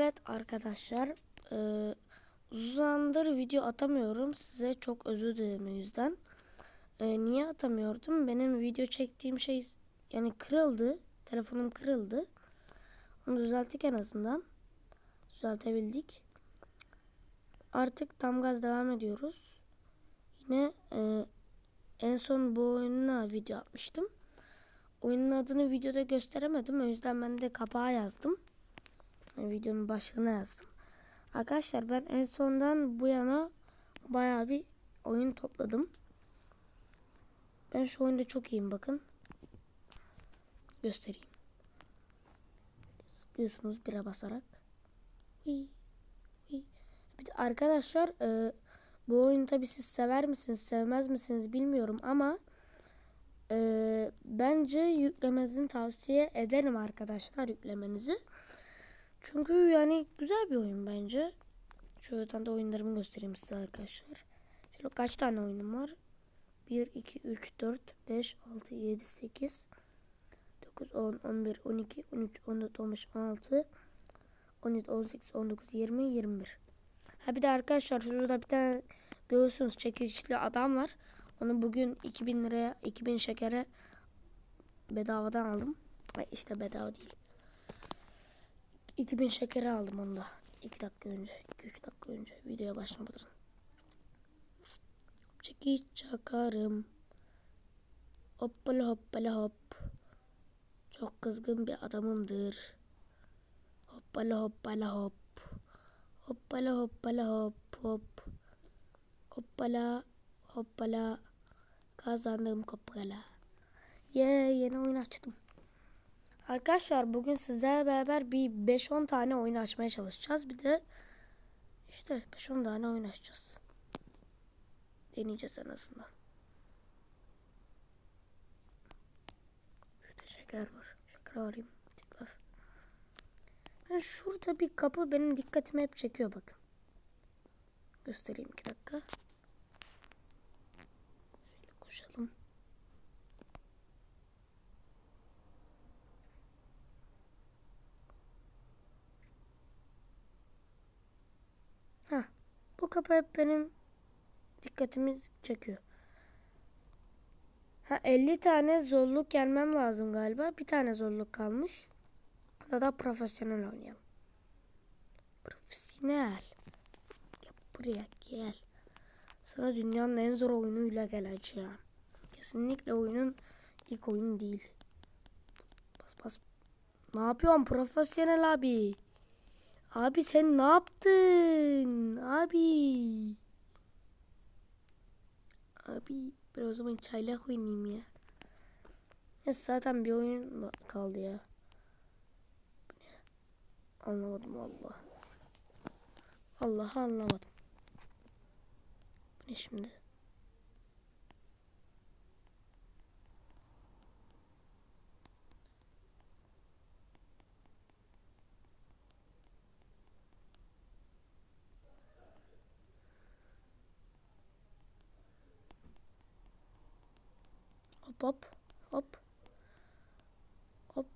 Evet arkadaşlar. eee, uzun video atamıyorum. Size çok özür dilerim yüzden. Eee, niye atamıyordum? Benim video çektiğim şey yani kırıldı. Telefonum kırıldı. Onu düzelttik en azından. Düzeltebildik. Artık tam gaz devam ediyoruz. Yine eee, en son bu oyununa video atmıştım. Oyunun adını videoda gösteremedim. O yüzden ben de kapağa yazdım. Videonun başlığına yazdım. Arkadaşlar ben en sondan bu yana bayağı bir oyun topladım. Ben şu oyunda çok iyiyim bakın. Göstereyim. Zıplıyorsunuz bire basarak. Bir de arkadaşlar e, bu oyunu tabi siz sever misiniz sevmez misiniz bilmiyorum ama e, bence yüklemenizi tavsiye ederim arkadaşlar yüklemenizi. Çünkü yani güzel bir oyun bence. Şöyle tane de oyunlarımı göstereyim size arkadaşlar. Şöyle kaç tane oyunum var? 1, 2, 3, 4, 5, 6, 7, 8, 9, 10, 11, 12, 13, 14, 15, 16, 17, 18, 19, 20, 21. Ha bir de arkadaşlar şurada bir tane görüyorsunuz çekilişli adam var. Onu bugün 2000 liraya 2000 şekere bedavadan aldım. İşte bedava değil. 2000 şekeri aldım onu da. 2 dakika önce, 2-3 dakika önce videoya başlamadan. Çekiç çakarım. Hoppala hoppala hop. Çok kızgın bir adamımdır. Hoppala hoppala hop. Hoppala hoppala hop hop. Hoppala hoppala. Kazandım kopkala. Ye yeni oyun açtım. Arkadaşlar bugün sizlerle beraber bir 5-10 tane oyun açmaya çalışacağız. Bir de işte 5-10 tane oyun açacağız. Deneyeceğiz en azından. Şurada şeker var. Şeker arayayım. Tekrar. Yani şurada bir kapı benim dikkatimi hep çekiyor bakın. Göstereyim iki dakika. Şöyle koşalım. Heh, bu kapı hep benim dikkatimi çekiyor. Ha 50 tane zorluk gelmem lazım galiba. Bir tane zorluk kalmış. Ya da profesyonel oynayalım. Profesyonel. Gel buraya gel. Sana dünyanın en zor oyunuyla geleceğim. Kesinlikle oyunun ilk oyunu değil. Bas bas. Ne yapıyorsun profesyonel abi? Abi sen ne yaptın? Abi. Abi ben o zaman çaylak oynayayım ya. Ya zaten bir oyun kaldı ya. Anlamadım Allah. Allah'ı anlamadım. Bu ne şimdi? Hop hop hop. Hop.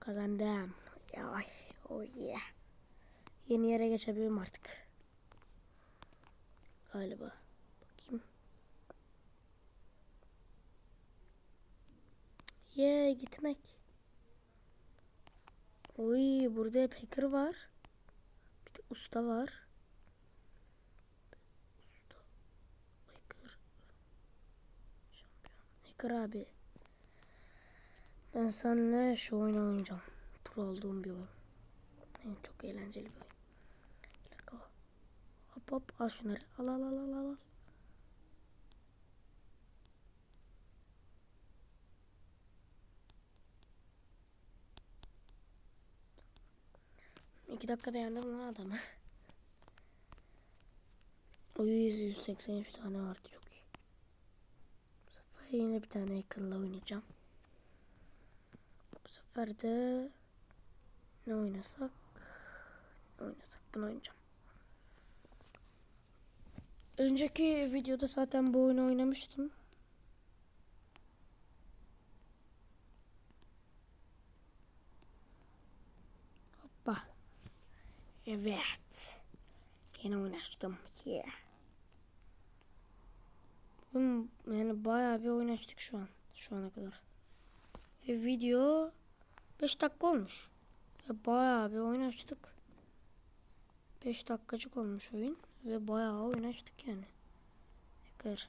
Kazandım. Yavaş. Oh yeah. Yeni yere geçebilirim artık. Galiba. Bakayım. Yeah gitmek. Oy burada hep var. Bir de usta var. Usta. Hacker. Hacker abi. Ben seninle şu oyunu oynayacağım. Pro olduğum bir oyun. Yani çok eğlenceli bir oyun. Dakika. Hop hop al şunları. Al al al al al. İki dakikada yendim lan. O 100 183 tane vardı çok iyi. Yine bir tane hacker'la oynayacağım. Bu sefer de ne oynasak? Ne oynasak? Bunu oynayacağım. Önceki videoda zaten bu oyunu oynamıştım. Hoppa. Evet. Yine oynaştım. Yeah. Bugün yani bayağı bir oynaştık şu an. Şu ana kadar. Ve video 5 dakika olmuş. Ve bayağı bir oynaştık. 5 dakikacık olmuş oyun. Ve bayağı oynaştık yani. Hacker.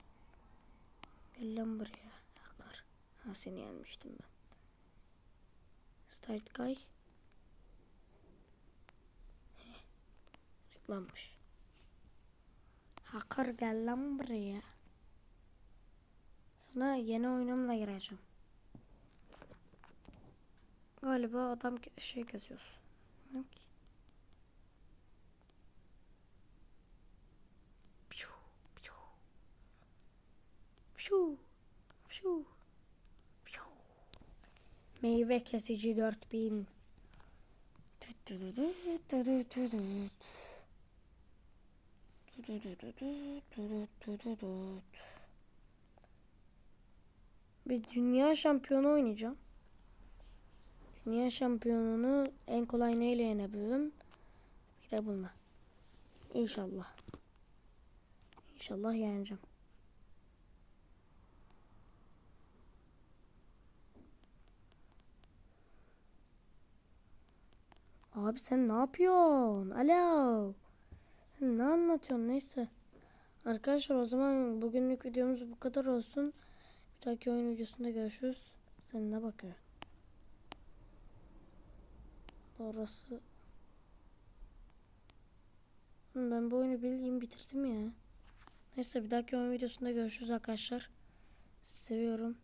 Gel lan buraya. Hacker. Ha seni yenmiştim ben. Start guy. Heh. Reklammış. Hacker gel lan buraya. Sana yeni oyunumla gireceğim. Galiba adam şey. Piu, piu. Piu, piu, piu. Meyve kesici 4000. Bir dünya şampiyonu oynayacağım. Dünya şampiyonunu en kolay neyle yenebilirim? Bir de bununla. İnşallah. İnşallah yeneceğim. Abi sen ne yapıyorsun? Alo. Ne anlatıyorsun? Neyse. Arkadaşlar o zaman bugünlük videomuz bu kadar olsun. Dahaki oyun videosunda görüşürüz. Sen ne bakıyorsun? Orası. Ben bu oyunu bildiğim bitirdim ya. Neyse bir dahaki oyun videosunda görüşürüz arkadaşlar. Seviyorum.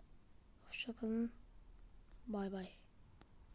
Hoşçakalın. Bay bay.